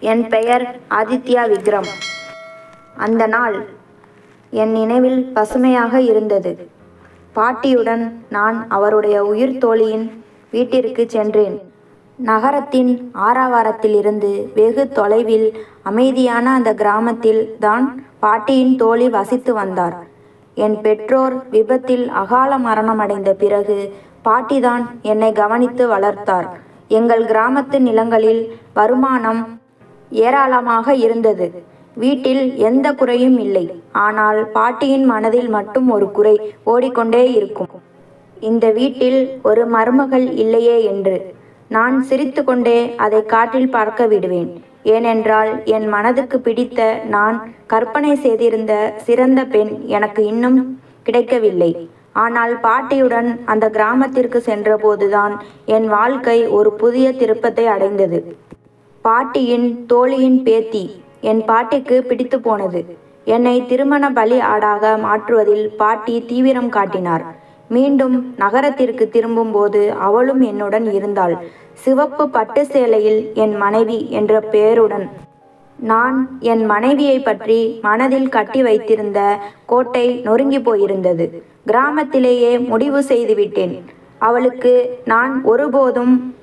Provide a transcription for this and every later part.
என் பெயர் ஆதித்யா விக்ரம். அந்த நாள் என் நினைவில் பசுமையாக இருந்தது. பாட்டியுடன் நான் அவருடைய உயிர் தோழியின் வீட்டிற்கு சென்றேன். நகரத்தின் ஆறாவாரத்திலிருந்து வெகு தொலைவில் அமைதியான அந்த கிராமத்தில் தான் பாட்டியின் தோழி வசித்து வந்தார். என் பெற்றோர் விபத்தில் அகால மரணமடைந்த பிறகு பாட்டிதான் என்னை கவனித்து வளர்த்தார். எங்கள் கிராமத்து நிலங்களில் வருமானம் ஏராளமாக இருந்தது. வீட்டில் எந்த குறையும் இல்லை. ஆனால் பாட்டியின் மனதில் மட்டும் ஒரு குறை ஓடிக்கொண்டே இருக்கும். இந்த வீட்டில் ஒரு மருமகள் இல்லையே என்று. நான் சிரித்துக்கொண்டே அதை காற்றில் பார்க்க விடுவேன். ஏனென்றால் என் மனதுக்கு பிடித்த நான் கற்பனை செய்திருந்த சிறந்த பெண் எனக்கு இன்னும் கிடைக்கவில்லை. ஆனால் பாட்டியுடன் அந்த கிராமத்திற்கு சென்றபோதுதான் என் வாழ்க்கை ஒரு புதிய திருப்பத்தை அடைந்தது. பாட்டியின் தோழியின் பேத்தி என் பாட்டிக்கு பிடித்து போனது. என்னை திருமண பலி ஆடாக மாற்றுவதில் பாட்டி தீவிரம் காட்டினார். மீண்டும் நகரத்திற்கு திரும்பும்போது அவளும் என்னுடன் இருந்தாள். சிவப்பு பட்டு சேலையில் என் மனைவி என்ற பெயருடன். நான் என் மனைவியை பற்றி மனதில் கட்டி வைத்திருந்த கோட்டை நொறுங்கி போயிருந்தது. கிராமத்திலேயே முடிவு செய்துவிட்டேன். அவளுக்கு நான் ஒருபோதும்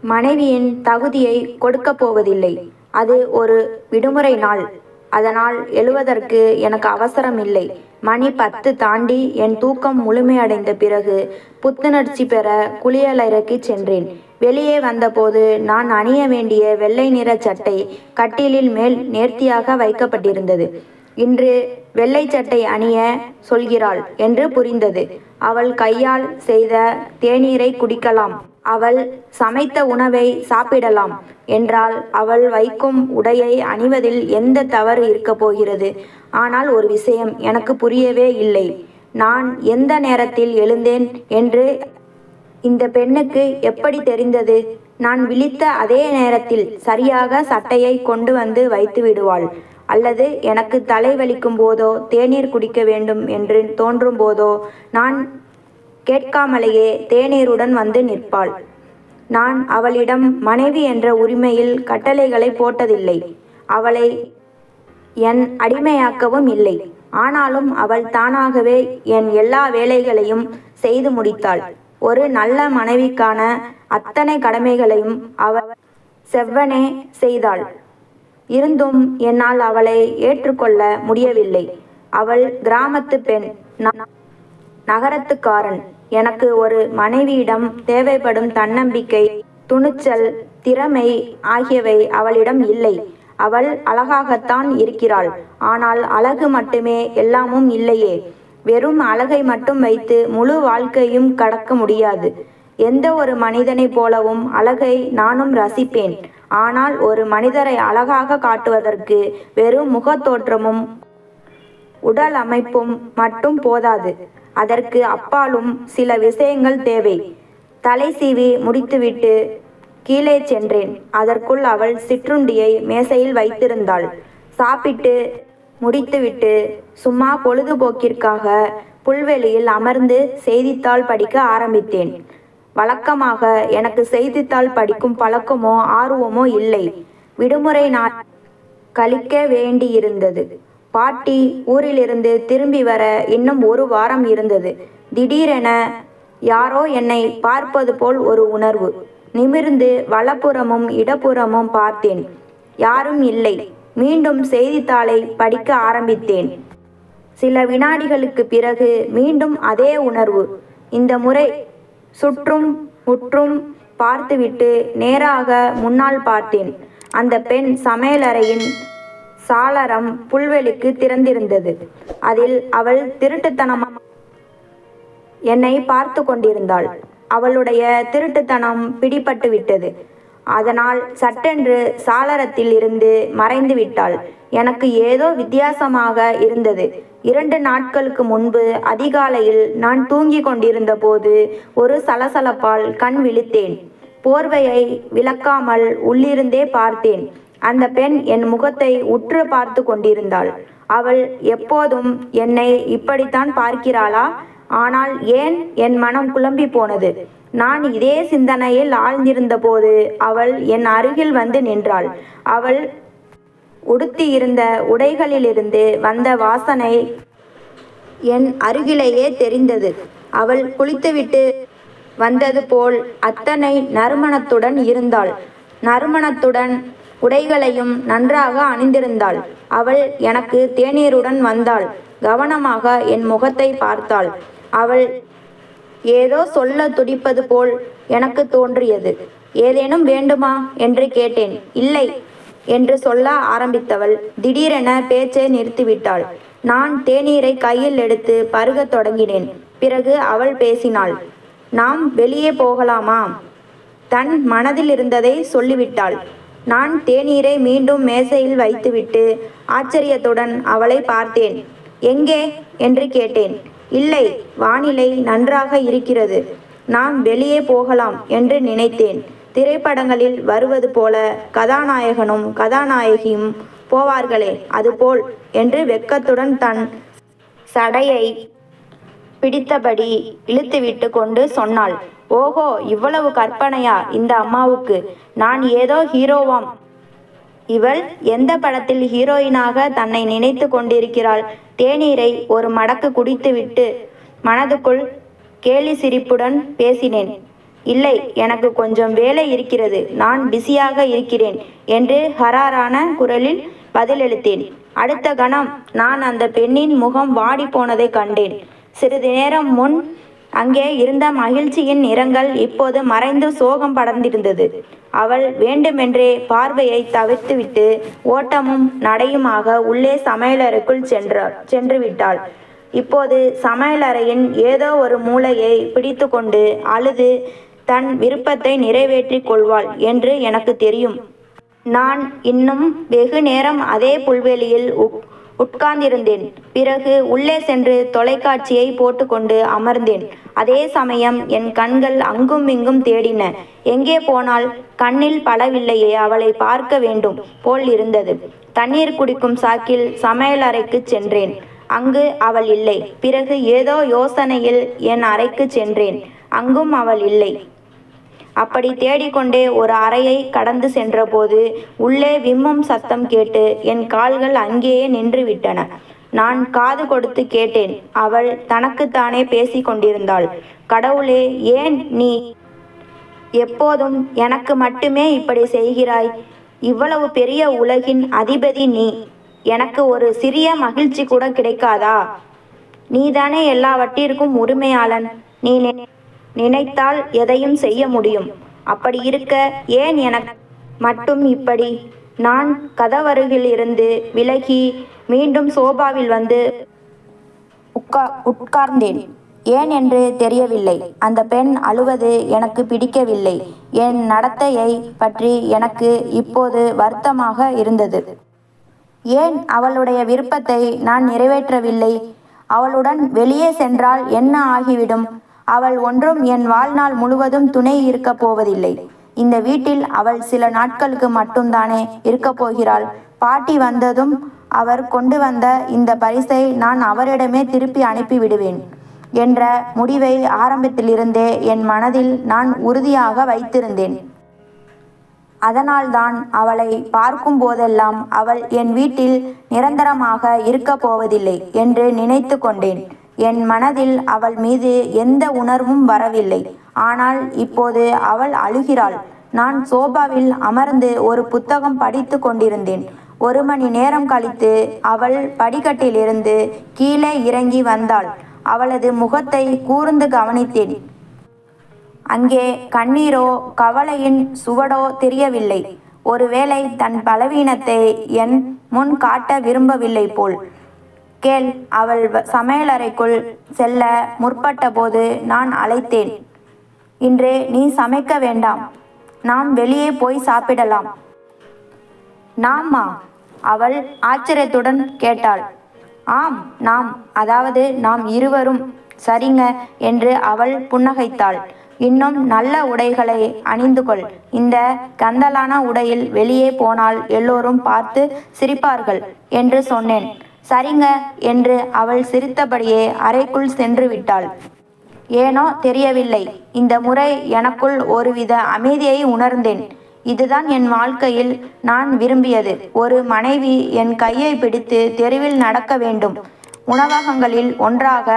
மனைவியின் தகுதியை கொடுக்கப் போவதில்லை. அது ஒரு விடுமுறை நாள். அதனால் எழுவதற்கு எனக்கு அவசரம் இல்லை மணி பத்து தாண்டி என் தூக்கம் முழுமையடைந்த பிறகு புத்துணர்ச்சி பெற குளியலறைக்கு சென்றேன். வெளியே வந்தபோது நான் அணிய வேண்டிய வெள்ளை நிற சட்டை கட்டிலில் மேல் நேர்த்தியாக வைக்கப்பட்டிருந்தது. இன்று வெள்ளை சட்டை அணிய சொல்கிறாள் என்று புரிந்தது. அவள் கையால் செய்த தேநீரை குடிக்கலாம். அவள் சமைத்த உணவை சாப்பிடலாம் என்றால் அவள் வைக்கும் உடையை அணிவதில் எந்த தவறு இருக்கப் போகிறது? ஆனால் ஒரு விஷயம் எனக்கு புரியவே இல்லை. நான் எந்த நேரத்தில் எழுந்தேன் என்று இந்த பெண்ணுக்கு எப்படி தெரிந்தது? நான் விழித்த அதே நேரத்தில் சரியாக சட்டையை கொண்டு வந்து வைத்து விடுவாள். அல்லது எனக்கு தலைவலிக்கும் போதோ தேநீர் குடிக்க வேண்டும் என்று தோன்றும் போதோ நான் கேட்காமலேயே தேநீருடன் வந்து நிற்பாள். நான் அவளிடம் மனைவி என்ற உரிமையில் கட்டளைகளை போட்டதில்லை. அவளை என் அடிமையாக்கவும் இல்லை. ஆனாலும் அவள் தானாகவே என் எல்லா வேலைகளையும் செய்து முடித்தாள். ஒரு நல்ல மனைவிக்கான அத்தனை கடமைகளையும் அவள் செவ்வனே செய்தாள். இருந்தும் என்னால் அவளை ஏற்றுக்கொள்ள முடியவில்லை. அவள் கிராமத்து பெண் நகரத்துக்காரன். எனக்கு ஒரு மனைவியிடம் தேவைப்படும் தன்னம்பிக்கை துணிச்சல் திறமை ஆகியவை அவளிடம் இல்லை. அவள் அழகாகத்தான் இருக்கிறாள். ஆனால் அழகு மட்டுமே எல்லாமும் இல்லையே. வெறும் அழகை மட்டும் வைத்து முழு வாழ்க்கையும் கடக்க முடியாது. எந்த ஒரு மனிதனைப் போலவும் அழகை நானும் ரசிப்பேன். ஆனால் ஒரு மனிதரை அழகாக காட்டுவதற்கு வெறும் முகத்தோற்றமும் உடல் அமைப்பும் மட்டும் போதாது. அதற்கு அப்பாலும் சில விஷயங்கள் தேவை. தலை சீவி முடித்துவிட்டு கீழே சென்றேன். அதற்குள் அவள் சிற்றுண்டியை மேசையில் வைத்திருந்தாள். சாப்பிட்டு முடித்துவிட்டு சும்மா பொழுதுபோக்கிற்காக புல்வெளியில் அமர்ந்து செய்தித்தாள் படிக்க ஆரம்பித்தேன். வழக்கமாக எனக்கு செய்தித்தாள் படிக்கும் பழக்கமோ ஆர்வமோ இல்லை. விடுமுறை நான் கழிக்க வேண்டியிருந்தது. பாட்டி ஊரிலிருந்து திரும்பி வர இன்னும் ஒரு வாரம் இருந்தது. திடீரென யாரோ என்னை பார்ப்பது போல் ஒரு உணர்வு. நிமிர்ந்து வலப்புறமும் இடப்புறமும் பார்த்தேன். யாரும் இல்லை. மீண்டும் செய்தித்தாளை படிக்க ஆரம்பித்தேன். சில வினாடிகளுக்கு பிறகு மீண்டும் அதே உணர்வு. இந்த முறை சுற்றும் முற்றும் பார்த்துவிட்டு நேராக முன்னால் பார்த்தேன். அந்த பெண் சமையலறையின் சாளரம் புல்வெளிக்கு திறந்திருந்தது. அதில் அவள் திருட்டுத்தனமாக என்னை பார்த்து கொண்டிருந்தாள். அவளுடைய திருட்டுத்தனம் பிடிபட்டு விட்டது. அதனால் சட்டென்று சாளரத்தில் இருந்து மறைந்து விட்டாள். எனக்கு ஏதோ வித்தியாசமாக இருந்தது. இரண்டு நாட்களுக்கு முன்பு அதிகாலையில் நான் தூங்கிக் கொண்டிருந்த போது ஒரு சலசலப்பால் கண் விழித்தேன். போர்வையை விளக்காமல் உள்ளிருந்தே பார்த்தேன். அந்த பெண் என் முகத்தை உற்று பார்த்து கொண்டிருந்தாள். அவள் எப்போதும் என்னை இப்படித்தான் பார்க்கிறாளா? ஆனால் ஏன் என் மனம் குழம்பி போனது? நான் இதே சிந்தனையில் ஆழ்ந்திருந்தபோது அவள் என் அருகில் வந்து நின்றாள். அவள் உடுத்தியிருந்த உடைகளிலிருந்து வந்த வாசனை என் அருகிலேயே தெரிந்தது. அவள் குளித்துவிட்டு வந்தது போல் அத்தனை நறுமணத்துடன் இருந்தாள். நறுமணத்துடன் உடைகளையும் நன்றாக அணிந்திருந்தாள். அவள் எனக்கு தேநீருடன் வந்தாள். கவனமாக என் முகத்தை பார்த்தாள். அவள் ஏதோ சொல்ல துடிப்பது போல் எனக்கு தோன்றியது. ஏதேனும் வேண்டுமா? என்று கேட்டேன். இல்லை என்று சொல்ல ஆரம்பித்தவள் திடீரென பேச்சை நிறுத்திவிட்டாள். நான் தேநீரை கையில் எடுத்து பருகத் தொடங்கினேன். பிறகு அவள் பேசினாள். நாம் வெளியே போகலாமா? தன் மனதில் இருந்ததை சொல்லிவிட்டாள். நான் தேநீரை மீண்டும் மேசையில் வைத்துவிட்டு ஆச்சரியத்துடன் அவளை பார்த்தேன். எங்கே என்று கேட்டேன். இல்லை வானிலை நன்றாக இருக்கிறது. நாம் வெளியே போகலாம் என்று நினைத்தேன். திரைப்படங்களில் வருவது போல கதாநாயகனும் கதாநாயகியும் போவார்களே அதுபோல் என்று வெக்கத்துடன் தன் சடையை பிடித்தபடி இழுத்துவிட்டு கொண்டு சொன்னாள் ஓஹோ இவ்வளவு கற்பனையா இந்த அம்மாவுக்கு? நான் ஏதோ ஹீரோவாம். இவள் எந்த படத்தில் ஹீரோயினாக தன்னை நினைத்து கொண்டிருக்கிறாள்? தேநீரை ஒரு மடக்கு குடித்துவிட்டு மனதுக்குள் கேலி சிரிப்புடன் பேசினேன் இல்லை எனக்கு கொஞ்சம் வேலை இருக்கிறது. நான் பிஸியாக இருக்கிறேன் என்று ஹராரான குரலில் பதிலளித்தேன். அடுத்த கணம் நான் அந்த பெண்ணின் முகம் வாடி போனதை கண்டேன். சிறிது நேரம் முன் அங்கே இருந்த மகிழ்ச்சியின் நிறங்கள் இப்போது மறைந்து சோகம் படர்ந்திருந்தது. அவள் வேண்டுமென்றே பார்வையை தவிர்த்துவிட்டு ஓட்டமும் நடையுமாக உள்ளே சமையலறைக்குள் சென்றாள் சென்று விட்டாள் இப்போது சமையலறையின் ஏதோ ஒரு மூலையை பிடித்துக்கொண்டு அழுது தன் விருப்பத்தை நிறைவேற்றிக் கொள்வாள் என்று எனக்கு தெரியும். நான் இன்னும் வெகு நேரம் அதே புல்வெளியில் உட்கார்ந்திருந்தேன். பிறகு உள்ளே சென்று தொலைக்காட்சியை போட்டுக்கொண்டு அமர்ந்தேன். அதே சமயம் என் கண்கள் அங்கும் இங்கும் தேடின. எங்கே போனால் கண்ணில் படவில்லையே அவளை பார்க்க வேண்டும் போல் இருந்தது. தண்ணீர் குடிக்கும் சாக்கில் சமையலறைக்கு சென்றேன். அங்கு அவள் இல்லை. பிறகு ஏதோ யோசனையில் என் அறைக்கு சென்றேன். அங்கும் அவள் இல்லை. அப்படி தேடிக்கொண்டே ஒரு அறையை கடந்து சென்றபோது உள்ளே விம்மும் சத்தம் கேட்டு என் கால்கள் அங்கேயே நின்று விட்டன நான் காது கொடுத்து கேட்டேன். அவள் தனக்குத்தானே பேசிக் கொண்டிருந்தாள் கடவுளே ஏன் நீ எப்போதும் எனக்கு மட்டுமே இப்படி செய்கிறாய்? இவ்வளவு பெரிய உலகின் அதிபதி நீ. எனக்கு ஒரு சிறிய மகிழ்ச்சி கூட கிடைக்காதா? நீதானே எல்லாவற்றிற்கும் உரிமையாளன். நீ நினைத்தால் எதையும் செய்ய முடியும். அப்படி இருக்க ஏன் எனக்கு மட்டும் இப்படி. நான் கதவருகில் இருந்து விலகி மீண்டும் சோபாவில் வந்து உட்கா உட்கார்ந்தேன். ஏன் என்று தெரியவில்லை. அந்த பெண் அழுவது எனக்கு பிடிக்கவில்லை. என் நடத்தையை பற்றி எனக்கு இப்போது வருத்தமாக இருந்தது. ஏன் அவளுடைய விருப்பத்தை நான் நிறைவேற்றவில்லை? அவளுடன் வெளியே சென்றால் என்ன ஆகிவிடும்? அவள் ஒன்றும் என் வாழ்நாள் முழுவதும் துணை இருக்கப் போவதில்லை. இந்த வீட்டில் அவள் சில நாட்களுக்கு மட்டும்தானே இருக்கப் போகிறாள். பாட்டி வந்ததும் அவர் கொண்டு வந்த இந்த பரிசை நான் அவரிடமே திருப்பி அனுப்பி விடுவேன் என்ற முடிவை ஆரம்பத்திலிருந்தே என் மனதில் நான் உறுதியாக வைத்திருந்தேன். அதனால்தான் அவளை பார்க்கும் போதெல்லாம் அவள் என் வீட்டில் நிரந்தரமாக இருக்கப் போவதில்லை என்று நினைத்து கொண்டேன். என் மனதில் அவள் மீது எந்த உணர்வும் வரவில்லை. ஆனால் இப்போது அவள் அழுகிறாள். நான் சோபாவில் அமர்ந்து ஒரு புத்தகம் படித்து கொண்டிருந்தேன். ஒரு மணி நேரம் கழித்து அவள் படிக்கட்டிலிருந்து கீழே இறங்கி வந்தாள். அவளது முகத்தை கூர்ந்து கவனித்தேன். அங்கே கண்ணீரோ கவலையின் சுவடோ தெரியவில்லை. ஒருவேளை தன் பலவீனத்தை என் முன் காட்ட விரும்பவில்லை போல். கேள் அவள் வ- சமையலறைக்குள் செல்ல முற்பட்டபோது நான் அழைத்தேன். இன்று நீ சமைக்க வேண்டாம். நாம் வெளியே போய் சாப்பிடலாம். நாம்மா அவள் ஆச்சரியத்துடன் கேட்டாள். ஆம் நாம் அதாவது நாம் இருவரும். சரிங்க என்று அவள் புன்னகைத்தாள். இன்னும் நல்ல உடைகளை அணிந்து கொள். இந்த கந்தலான உடையில் வெளியே போனால் எல்லோரும் பார்த்து சிரிப்பார்கள் என்று சொன்னேன். சரிங்க என்று அவள் சிரித்தபடியே அறைக்குள் சென்று விட்டாள் ஏனோ தெரியவில்லை. இந்த முறை எனக்குள் ஒருவித அமைதியை உணர்ந்தேன். இதுதான் என் வாழ்க்கையில் நான் விரும்பியது. ஒரு மனைவி என் கையை பிடித்து தெருவில் நடக்க வேண்டும். உணவகங்களில் ஒன்றாக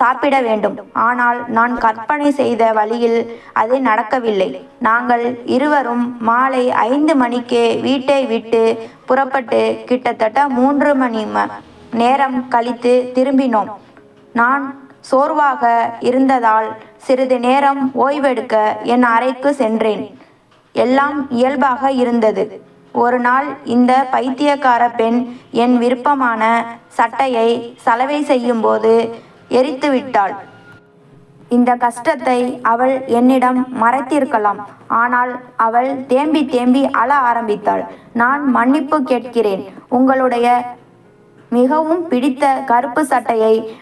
சாப்பிட வேண்டும். ஆனால் நான் கற்பனை செய்த வழியில் அது நடக்கவில்லை. நாங்கள் இருவரும் மாலை ஐந்து மணிக்கே வீட்டை விட்டு புறப்பட்டு கிட்டத்தட்ட மூன்று மணி ம நேரம் கழித்து திரும்பினோம். நான் சோர்வாக இருந்ததால் சிறிது நேரம் ஓய்வெடுக்க என் அறைக்கு சென்றேன். எல்லாம் இயல்பாக இருந்தது. ஒரு நாள் இந்த பைத்தியக்கார பெண் என் விருப்பமான சட்டையை சலவை செய்யும்போது எரித்து விட்டாள். இந்த கஷ்டத்தை அவள் என்னிடம் மறைத்திருக்கலாம். ஆனால் அவள் தேம்பி தேம்பி அழ ஆரம்பித்தாள். நான் மன்னிப்பு கேட்கிறேன். உங்களுடைய மிகவும் பிடித்த கருப்பு சட்டையை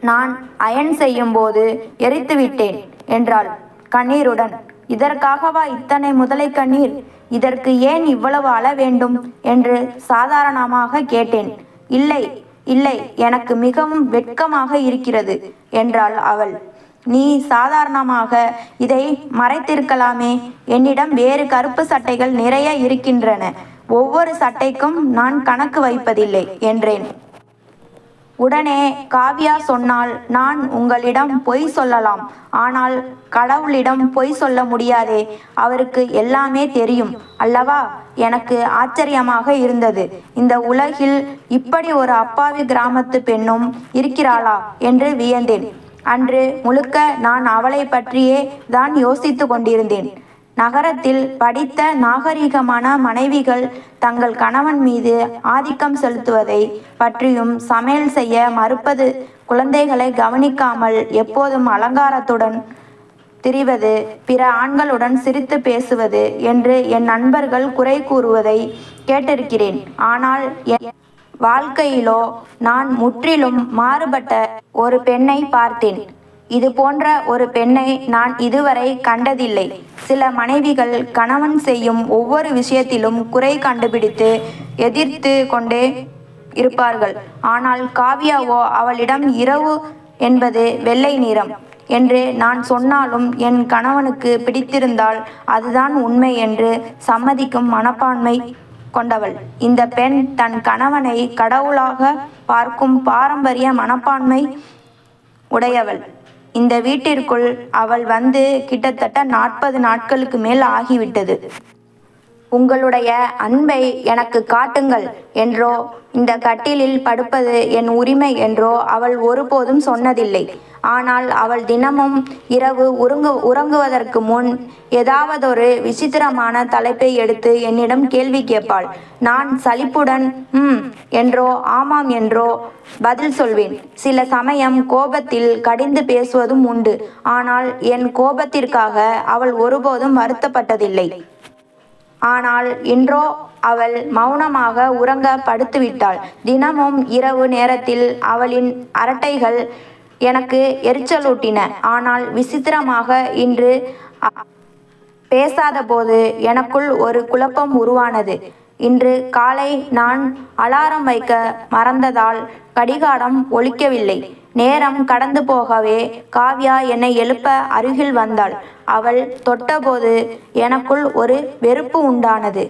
நான் அயன் செய்யும்போது எரித்து விட்டேன் என்றாள் கண்ணீருடன். இதற்காகவா இத்தனை முதலை கண்ணீர்? இதற்கு ஏன் இவ்வளவு அள வேண்டும்? என்று சாதாரணமாக கேட்டேன். இல்லை இல்லை எனக்கு மிகவும் வெட்கமாக இருக்கிறது என்றாள் அவள். நீ சாதாரணமாக இதை மறைத்திருக்கலாமே. என்னிடம் வேறு கருப்பு சட்டைகள் நிறைய இருக்கின்றன. ஒவ்வொரு சட்டைக்கும் நான் கணக்கு வைப்பதில்லை என்றேன். உடனே காவ்யா சொன்னால் நான் உங்களிடம் பொய் சொல்லலாம். ஆனால் கடவுளிடம் பொய் சொல்ல முடியாதே. அவருக்கு எல்லாமே தெரியும். அல்லவா? எனக்கு ஆச்சரியமாக இருந்தது. இந்த உலகில் இப்படி ஒரு அப்பாவி கிராமத்து பெண்ணும் இருக்கிறாளா? என்று வியந்தேன். அன்று முழுக்க நான் அவளை பற்றியே தான் யோசித்து கொண்டிருந்தேன். நகரத்தில் படித்த நாகரிகமான மனைவிகள் தங்கள் கணவன் மீது ஆதிக்கம் செலுத்துவதை பற்றியும் சமையல் செய்ய மறுப்பது குழந்தைகளை கவனிக்காமல் எப்போதும் அலங்காரத்துடன் திரிவது பிற ஆண்களுடன் சிரித்து பேசுவது என்று என் நண்பர்கள் குறை கூறுவதை கேட்டிருக்கிறேன். ஆனால் என் வாழ்க்கையிலோ நான் முற்றிலும் மாறுபட்ட ஒரு பெண்ணை பார்த்தேன். இது போன்ற ஒரு பெண்ணை நான் இதுவரை கண்டதில்லை. சில மனைவிகள் கணவன் செய்யும் ஒவ்வொரு விஷயத்திலும் குறை கண்டுபிடித்து எதிர்த்து கொண்டே இருப்பார்கள். ஆனால் காவியாவோ அவளிடம் இரவு என்பது வெள்ளை நிறம் என்று நான் சொன்னாலும் என் கணவனுக்கு பிடித்திருந்தால் அதுதான் உண்மை என்று சம்மதிக்கும் மனப்பான்மை கொண்டவள். இந்த பெண் தன் கணவனை கடவுளாக பார்க்கும் பாரம்பரிய மனப்பான்மை உடையவள். இந்த வீட்டிற்குள் அவள் வந்து கிட்டத்தட்ட நாற்பது நாட்களுக்கு மேல் ஆகிவிட்டது. உங்களுடைய அன்பை எனக்கு காட்டுங்கள் என்றோ இந்த கட்டிலில் படுப்பது என் உரிமை என்றோ அவள் ஒருபோதும் சொன்னதில்லை. ஆனால் அவள் தினமும் இரவு உறங்கு உறங்குவதற்கு முன் ஏதாவதொரு விசித்திரமான தலைப்பை எடுத்து என்னிடம் கேள்வி கேட்பாள். நான் சலிப்புடன் ம் என்றோ ஆமாம் என்றோ பதில் சொல்வேன். சில சமயம் கோபத்தில் கடிந்து பேசுவதும் உண்டு. ஆனால் என் கோபத்திற்காக அவள் ஒருபோதும் வருத்தப்பட்டதில்லை. ஆனால் இன்றோ அவள் மௌனமாக உறங்க படுத்துவிட்டாள். தினமும் இரவு நேரத்தில் அவளின் அரட்டைகள் எனக்கு எரிச்சலூட்டின. ஆனால் விசித்திரமாக இன்று பேசாத போது எனக்குள் ஒரு குழப்பம் உருவானது. இன்று காலை நான் அலாரம் வைக்க மறந்ததால் கடிகாரம் ஒழிக்கவில்லை நேரம் கடந்து போகவே காவ்யா என்னை எழுப்ப அருகில் வந்தாள். அவள் தொட்டபோது எனக்குள் ஒரு வெறுப்பு உண்டானது.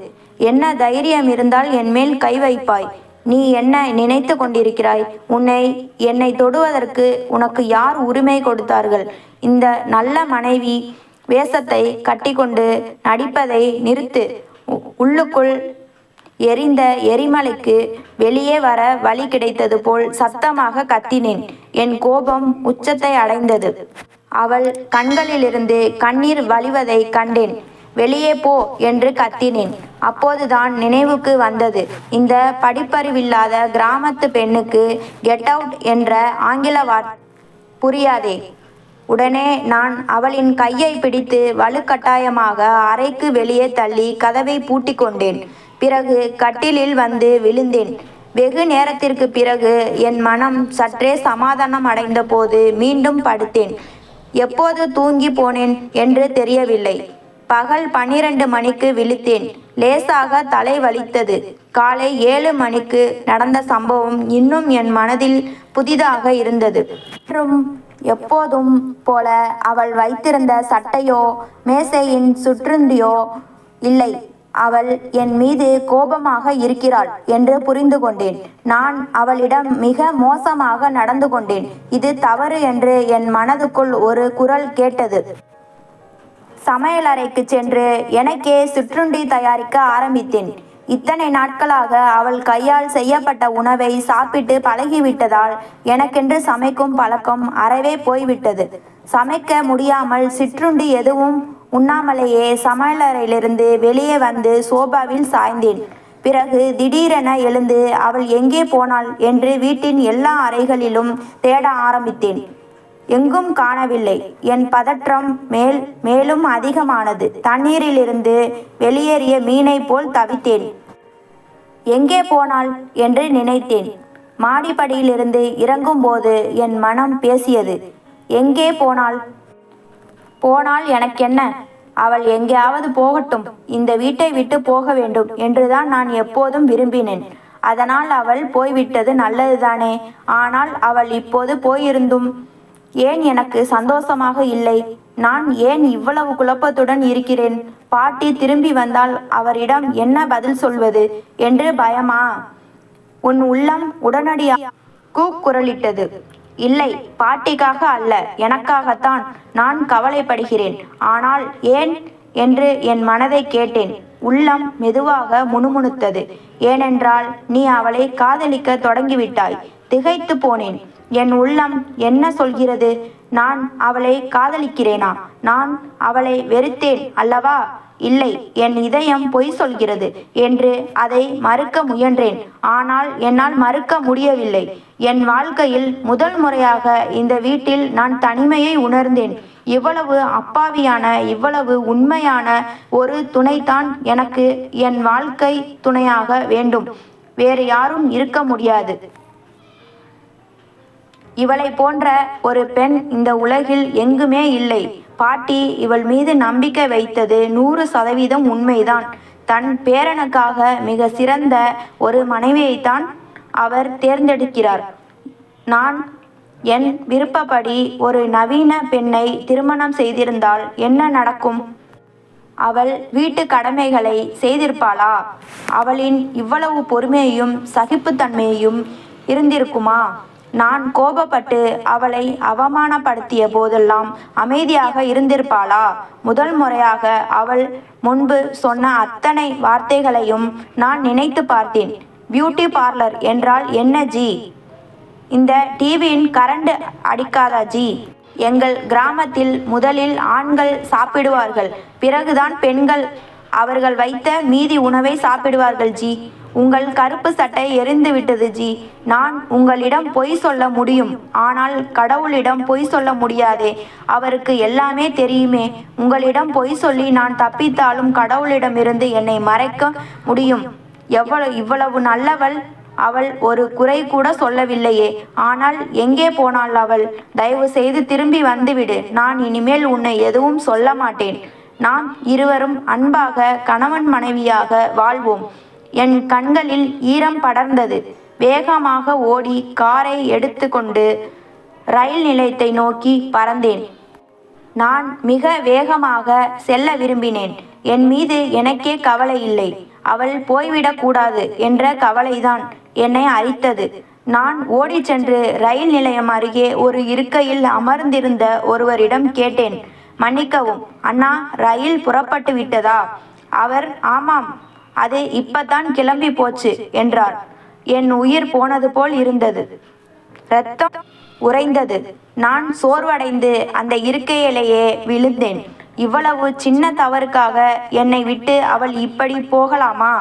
என்ன தைரியம் இருந்தால் என் மேல் கை வைப்பாய். நீ என்ன நினைத்து கொண்டிருக்கிறாய்? உன்னை என்னை தொடுவதற்கு உனக்கு யார் உரிமை கொடுத்தார்கள்? இந்த நல்ல மனைவி வேஷத்தை கட்டிக்கொண்டு நடிப்பதை நிறுத்து. உள்ளுக்குள் எரிந்த எரிமலைக்கு வெளியே வர வழி கிடைத்தது போல் சத்தமாக கத்தினேன். என் கோபம் உச்சத்தை அடைந்தது. அவள் கண்களிலிருந்து கண்ணீர் வழிவதை கண்டேன். வெளியே போ என்று கத்தினேன். அப்போதுதான் நினைவுக்கு வந்தது. இந்த படிப்பறிவில்லாத கிராமத்து பெண்ணுக்கு கெட் அவுட் என்ற ஆங்கில வார்த்தை புரியாதே. உடனே நான் அவளின் கையை பிடித்து வலுக்கட்டாயமாக அறைக்கு வெளியே தள்ளி கதவை பூட்டிக் கொண்டேன். பிறகு கட்டிலில் வந்து விழுந்தேன். வெகு நேரத்திற்கு பிறகு என் மனம் சற்றே சமாதானம் அடைந்த போது மீண்டும் படுத்தேன். எப்போது தூங்கி போனேன் என்று தெரியவில்லை. பகல் பனிரெண்டு மணிக்கு விழித்தேன். லேசாக தலை வலித்தது. காலை ஏழு மணிக்கு நடந்த சம்பவம் இன்னும் என் மனதில் புதிதாக இருந்தது. மற்றும் எப்போதும் போல அவள் வைத்திருந்த சட்டையோ மேசையின் சுற்றுந்தியோ இல்லை. அவள் என் மீது கோபமாக இருக்கிறாள் என்று புரிந்து கொண்டேன். நான் அவளிடம் மிக மோசமாக நடந்து கொண்டேன். இது தவறு என்று என் மனதுக்குள் ஒரு குரல் கேட்டது. சமையலறைக்கு சென்று எனக்கே சிற்றுண்டி தயாரிக்க ஆரம்பித்தேன். இத்தனை நாட்களாக அவள் கையால் செய்யப்பட்ட உணவை சாப்பிட்டு பழகிவிட்டதால் எனக்கென்று சமைக்கும் பழக்கம் அறவே போய்விட்டது. சமைக்க முடியாமல் சிற்றுண்டி எதுவும் உண்ணாமலேயே சமையலறையிலிருந்து வெளியே வந்து சோபாவில் சாய்ந்தேன். பிறகு திடீரென எழுந்து அவள் எங்கே போனாள்? என்று வீட்டின் எல்லா அறைகளிலும் தேட ஆரம்பித்தேன். எங்கும் காணவில்லை. என் பதற்றம் மேல் மேலும் அதிகமானது. தண்ணீரிலிருந்து வெளியேறிய மீனைப் போல் தவித்தேன். எங்கே போனாள்? என்று நினைத்தேன். மாடிப்படியிலிருந்து இறங்கும்போது என் மனம் பேசியது. எங்கே போனாள்? போனால் எனக்கென்ன? அவள் எங்கேயாவது போகட்டும். இந்த வீட்டை விட்டு போக வேண்டும் என்றுதான் நான் எப்போதும் விரும்பினேன். அதனால் அவள் போய்விட்டது நல்லதுதானே. ஆனால் அவள் இப்போது போயிருந்தும் ஏன் எனக்கு சந்தோஷமாக இல்லை? நான் ஏன் இவ்வளவு குழப்பத்துடன் இருக்கிறேன்? பாட்டி திரும்பி வந்தால் அவரிடம் என்ன பதில் சொல்வது என்று பயமா? உன் உள்ளம் உடனடியாக கூக்குரலிட்டது. இல்லை பாட்டிக்காக அல்ல எனக்காகத்தான் நான் கவலைப்படுகிறேன். ஆனால் ஏன் என்று என் மனதை கேட்டேன். உள்ளம் மெதுவாக முணுமுணுத்தது. ஏனென்றால் நீ அவளை காதலிக்க தொடங்கிவிட்டாய். திகைத்து போனேன். என் உள்ளம் என்ன சொல்கிறது? நான் அவளை காதலிக்கிறேனா? நான் அவளை வெறுத்தேன் அல்லவா? இல்லை என் இதயம் பொய் சொல்கிறது என்று அதை மறுக்க முயன்றேன். ஆனால் என்னால் மறுக்க முடியவில்லை. என் வாழ்க்கையில் முதல் முறையாக இந்த வீட்டில் நான் தனிமையை உணர்ந்தேன். இவ்வளவு அப்பாவியான இவ்வளவு உண்மையான ஒரு துணைதான் எனக்கு என் வாழ்க்கை துணையாக வேண்டும். வேறு யாரும் இருக்க முடியாது. இவளை போன்ற ஒரு பெண் இந்த உலகில் எங்குமே இல்லை. பாட்டி இவள் மீது நம்பிக்கை வைத்தது நூறு சதவீதம் உண்மைதான். தன் பேரனுக்காக மிக சிறந்த ஒரு மனைவியைத்தான் அவர் தேர்ந்தெடுக்கிறார். நான் என் விருப்பப்படி ஒரு நவீன பெண்ணை திருமணம் செய்திருந்தால் என்ன நடக்கும்? அவள் வீட்டு கடமைகளை செய்திருப்பாளா? அவளின் இவ்வளவு பொறுமையையும் சகிப்புத்தன்மையையும் இருந்திருக்குமா? நான் கோபப்பட்டு அவளை அவமானப்படுத்திய போதெல்லாம் அமைதியாக இருந்திருப்பாளா? முதல் முறையாக அவள் முன்பு சொன்ன அத்தனை வார்த்தைகளையும் நான் நினைத்து பார்த்தேன். பியூட்டி பார்லர் என்றால் என்ன ஜி? இந்த டிவியின் கரண்ட் அடிக்காதா ஜி. எங்கள் கிராமத்தில் முதலில் ஆண்கள் சாப்பிடுவார்கள். பிறகுதான் பெண்கள் அவர்கள் வைத்த மீதி உணவை சாப்பிடுவார்கள் ஜி. உங்கள் கருப்பு சட்டை எரிந்து விட்டது ஜி. நான் உங்களிடம் பொய் சொல்ல முடியும். ஆனால் கடவுளிடம் பொய் சொல்ல முடியாதே. அவருக்கு எல்லாமே தெரியுமே. உங்களிடம் பொய் சொல்லி நான் தப்பித்தாலும் கடவுளிடமிருந்து என்னை மறைக்க முடியும். எவ்வளவு இவ்வளவு நல்லவள் அவள் ஒரு குறை கூட சொல்லவில்லையே. ஆனால் எங்கே போனாள் அவள்? தயவு செய்து திரும்பி வந்துவிடு. நான் இனிமேல் உன்னை எதுவும் சொல்ல மாட்டேன். நாம் இருவரும் அன்பாக கணவன் மனைவியாக வாழ்வோம். என் கண்களில் ஈரம் படர்ந்தது. வேகமாக ஓடி காரை எடுத்துக்கொண்டு ரயில் நிலையத்தை நோக்கி பறந்தேன். நான் மிக வேகமாக செல்ல விரும்பினேன். என் மீது எனக்கே கவலை இல்லை. அவள் போய்விடக் கூடாது என்ற கவலைதான் என்னை அரித்தது. நான் ஓடிச் சென்று ரயில் நிலையம் அருகே ஒரு இருக்கையில் அமர்ந்திருந்த ஒருவரிடம் கேட்டேன். மன்னிக்கவும். அண்ணா ரயில் புறப்பட்டு விட்டதா? அவர் ஆமாம். அது இப்பதான் கிளம்பி போச்சு என்றார். என் உயிர் போனது போல் இருந்தது. ரத்தம் உறைந்தது. நான் சோர்வடைந்து அந்த இருக்கையிலேயே விழுந்தேன். இவ்வளவு சின்ன தவறுக்காக என்னை விட்டு அவள் இப்படி போகலாமா?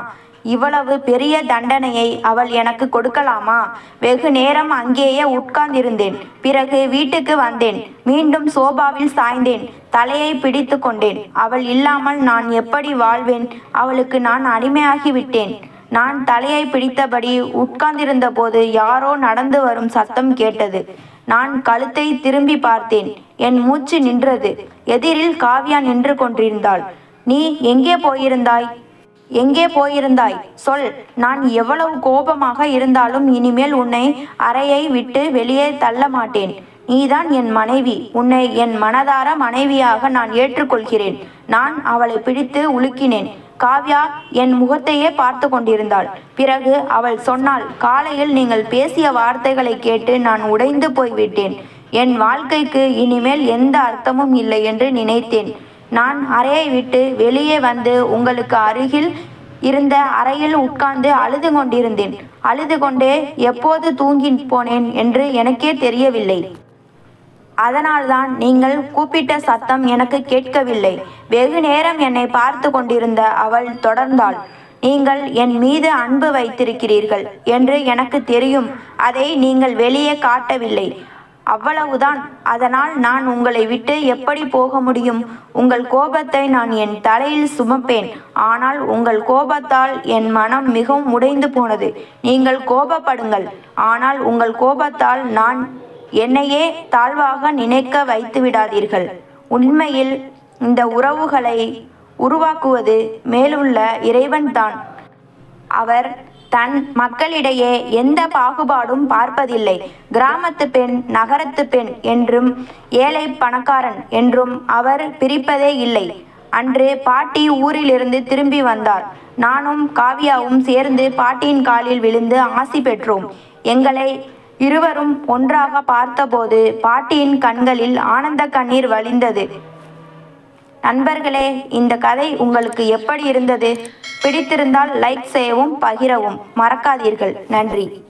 இவ்வளவு பெரிய தண்டனையை அவள் எனக்கு கொடுக்கலாமா? வெகு நேரம் அங்கேயே உட்கார்ந்திருந்தேன். பிறகு வீட்டுக்கு வந்தேன். மீண்டும் சோபாவில் சாய்ந்தேன். தலையை பிடித்து கொண்டேன். அவள் இல்லாமல் நான் எப்படி வாழ்வேன்? அவளுக்கு நான் அடிமையாகிவிட்டேன் நான் தலையை பிடித்தபடி உட்கார்ந்திருந்த போது யாரோ நடந்து வரும் சத்தம் கேட்டது. நான் கழுத்தை திரும்பி பார்த்தேன். என் மூச்சு நின்றது. எதிரில் காவ்யா நின்று கொண்டிருந்தாள். நீ எங்கே போயிருந்தாய்? எங்கே போயிருந்தாய்? சொல். நான் எவ்வளவு கோபமாக இருந்தாலும் இனிமேல் உன்னை அறையை விட்டு வெளியே தள்ள மாட்டேன். நீதான் என் மனைவி. உன்னை என் மனதார மனைவியாக நான் ஏற்றுக்கொள்கிறேன். நான் அவளை பிடித்து உலுக்கினேன். காவ்யா என் முகத்தையே பார்த்து கொண்டிருந்தாள். பிறகு அவள் சொன்னாள் காலையில் நீங்கள் பேசிய வார்த்தைகளை கேட்டு நான் உடைந்து போய்விட்டேன். என் வாழ்க்கைக்கு இனிமேல் எந்த அர்த்தமும் இல்லை என்று நினைத்தேன். நான் அறையை விட்டு வெளியே வந்து உங்களுக்கு அருகில் இருந்த அறையில் உட்கார்ந்து அழுது கொண்டிருந்தேன். அழுது கொண்டே எப்போது தூங்கி போனேன் என்று எனக்கே தெரியவில்லை. அதனால்தான் நீங்கள் கூப்பிட்ட சத்தம் எனக்கு கேட்கவில்லை. வெகு நேரம் என்னை பார்த்து கொண்டிருந்த அவள் தொடர்ந்தாள். நீங்கள் என் மீது அன்பு வைத்திருக்கிறீர்கள் என்று எனக்கு தெரியும். அதை நீங்கள் வெளியே காட்டவில்லை. அவ்வளவுதான். அதனால் நான் உங்களை விட்டு எப்படி போக முடியும்? உங்கள் கோபத்தை நான் என் தலையில் சுமப்பேன். ஆனால் உங்கள் கோபத்தால் என் மனம் மிகவும் உடைந்து போனது. நீங்கள் கோபப்படுங்கள். ஆனால் உங்கள் கோபத்தால் நான் என்னையே தாழ்வாக நினைக்க வைத்து விடாதீர்கள். உண்மையில் இந்த உறவுகளை உருவாக்குவது மேலுள்ள இறைவன்தான் அவர் தன் மக்களிடையே எந்த பாகுபாடும் பார்ப்பதில்லை. கிராமத்து பெண் நகரத்து பெண் என்றும் ஏழை பணக்காரன் என்றும் அவர் பிரிப்பதே இல்லை. அன்று பாட்டி ஊரிலிருந்து திரும்பி வந்தார். நானும் காவியாவும் சேர்ந்து பாட்டியின் காலில் விழுந்து ஆசி பெற்றோம். எங்களை இருவரும் ஒன்றாக பார்த்தபோது பாட்டியின் கண்களில் ஆனந்த கண்ணீர் வழிந்தது. நண்பர்களே இந்த கதை உங்களுக்கு எப்படி இருந்தது? பிடித்திருந்தால் லைக் செய்யவும் பகிரவும். மறக்காதீர்கள். நன்றி.